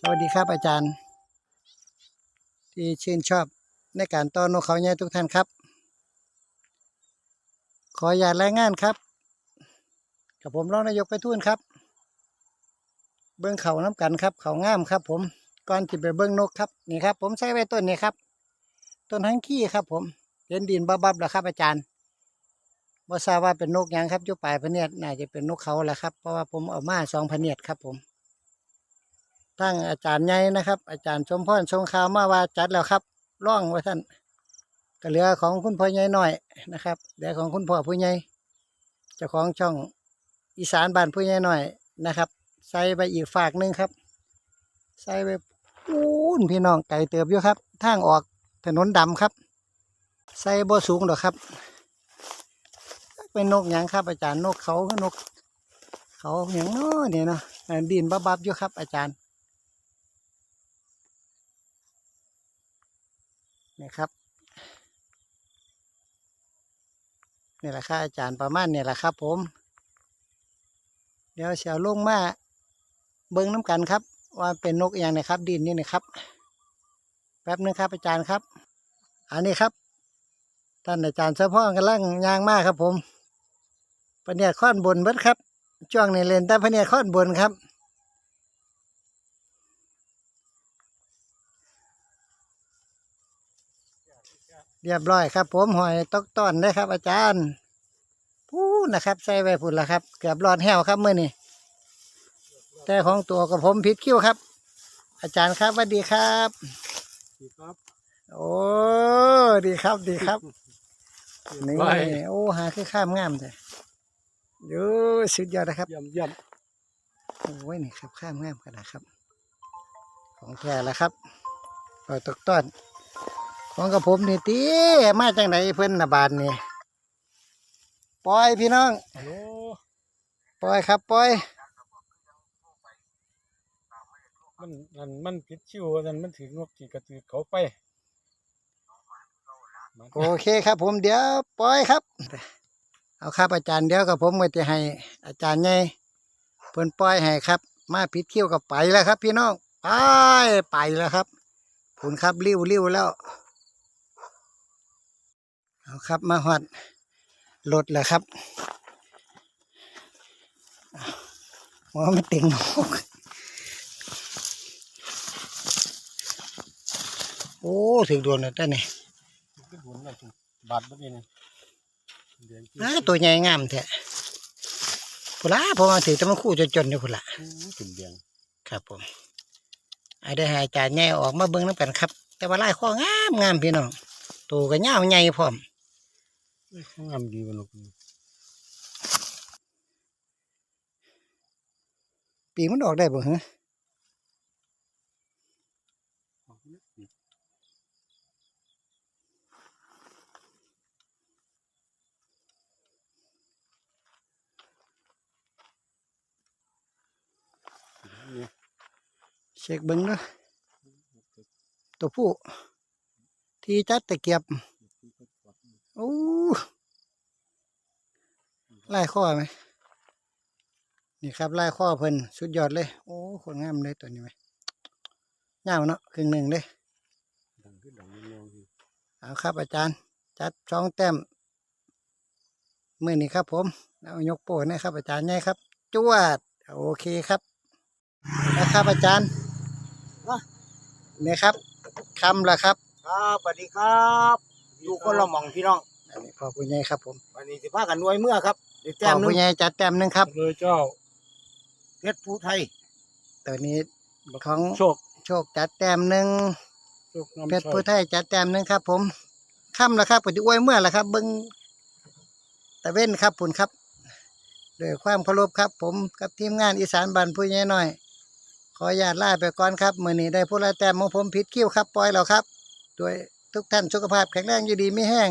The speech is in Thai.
สวัสดีครับอาจารย์ ที่ชื่นชอบในการต้อนนกเขาใหญ่ทุกท่านครับ ขออย่าตรายงานครับกับผมรองนายกไปทุ่นครับ เบิ้องเขาน้ำกันครับ เขางามครับ ผมก่อนที่ไปเบิ้องนกครับนี่ครับ ผมใส่ไว้ต้นนี้ครับ ต้นทั้งขี้ครับ ผมเห็นดินบับๆแล้วครับ อาจารย์บ่ทราบว่าเป็นนกยังครับยู่ปลายพเนียดน่าจะเป็นนกเขาแหละครับเพราะว่าผมเอามาสองพเนียดครับผม ทั้งอาจารย์ใหญ่นะครับ อาจารย์ชมพรชงข่าวมาว่าจัดแล้วครับร่องไว้ท่านก็เหลือของคุณพ่อใหญ่หน่อยนะครับเหลือของคุณพ่อผู้ใหญ่เจ้าของช่องอีสานบ้านผู้ใหญ่หน่อยนะครับ ใส่ไปอีกฝากหนึ่งครับ ใส่ไปปูนพี่น้องไก่เติบอยู่ครับทางออกถนนดำครับ ใส่บ่สูงหรอกครับ เป็นนกหยังครับ อาจารย์นกเขาคือนก เขาอย่างน้อเนี่ยเนาะดินบับๆอยู่ครับ อาจารย์ นี่ครับนี่แหละครับอาจารย์ประมาณนี่แหละครับ ผม เดี๋ยวเสียวลงมาเบิ้งน้ำกันครับ ว่าเป็นนกอย่างนะครับ ดินนี่นะครับ แป๊บนึงครับอาจารย์ครับ อันนี้ครับท่านอาจารย์เฉพาะกำลังยางมากครับ ผมพะเนียข้อนบนเบิดครับช่วงในเลนแต่พะเนียข้อนบนครับ เรียบร้อยครับ ผมหอยตกต้อนได้ครับ อาจารย์พูดนะครับ ใส่ไว้พุ่นละครับ เกือบรอดแห้วครับเมื่อนี้แต่ของตัวกับผมผิดคิ้วครับ อาจารย์ครับสวัสดีครับดีครับ โอ้ดีครับดีครับนี่ไปโอ้หาคือข้ามงามเลยโยูสุดยอดนะครับเยี่ยมเยี่ยมโอ้ยนี่ครับข้ามงามขนาดครับ ของแท้แล้วครับหอยตกต้อน ของกับผมนี่ตีมาจังไหนเพิ่นนะบาทนี่ปล่อยพี่น้องฮัลโหลปล่อยครับปล่อยมันมันมันผิดชิวนั่นมันถือนกขี่กระตือเขาไปมันโอเคครับ ผมเดี๋ยวปล่อยครับ เอาครับอาจารย์เดี๋ยวกับผมก็จะให้ อาจารย์ใหญ่เพิ่นปล่อยให้ครับ มาผิดคิ้วกับไปแล้วครับ พี่น้องไปไปแล้วครับผุนครับริ้วริ้วแล้ว เอาครับมาหอดรถแล้วครับอ้าวว่ามันติงนกโอ้ถึงดวนแล้วแต่นี่ขึ้นบนแล้วถูกบาดบ่นี่นี่เดือนที่อ้าตัวใหญ่งามแท้พุนละผมมาถือแต่มันคู่จนๆอยู่พุนละถึงเดือนครับผมไอ้ได้ให้อาจารย์ใหญ่ออกมาเบิ่งน้ำกันครับ แต่ว่าลายข้องามงามพี่น้องตัวก็ยาวใหญ่พร้อมเอ้ย งามดีวะนกนี่ปีมันออกได้บ่ฮะเช็คเบิ่งเด้อตัวผู้ที่จัดตะเกียบ โอ้ลายข้อไหมนี่ครับลายข้อเพิ่นสุดยอดเลย โอ้คนงามเลยตัวนี้ไหมยาวเนาะครึ่งหนึ่งเลยดังขึ้นดังแนวที่เอาครับอาจารย์ จัดช่องแต้มมือนี้ครับ ผมเอายกโป้นะครับ อาจารย์ใหญ่ครับ จวด โอเคครับนะครับอาจารย์นี่ครับคำละครับ ครับสวัสดีครับ อยู่คนละหม่องพี่น้อง อันนี้พ่อผู้ใหญ่ครับผมวันนี้สิพากันหน่วยเมื่อครับเดี๋ยวพ่แต้อมหนึผู้งใหญ่จัดแต้มหนึ่งครับ เลยเจ้าเพชรภูไทยตัวนี้ของโชคโชคจัดแต้มหนึ่งโชคน้ำเพชรผู้ไทยจัดแต้มหนึ่งครับ ผมค่ำละครับปฏิอวยเมื่อละครับ เบิ้งตะเว้นครับผุนครับด้วยความเคารพครับ ผมกับทีมงานอีสานบ้านผู้ใหญ่น้อย ขออนุญาตลาไปก่อนครับมือนี้ได้ผู้ละแต้มของผมผิดคิ้วครับปล่อยแล้วครับด้วยทุกท่านสุขภาพแข็งแรงอยู่ดีไม่แห้ง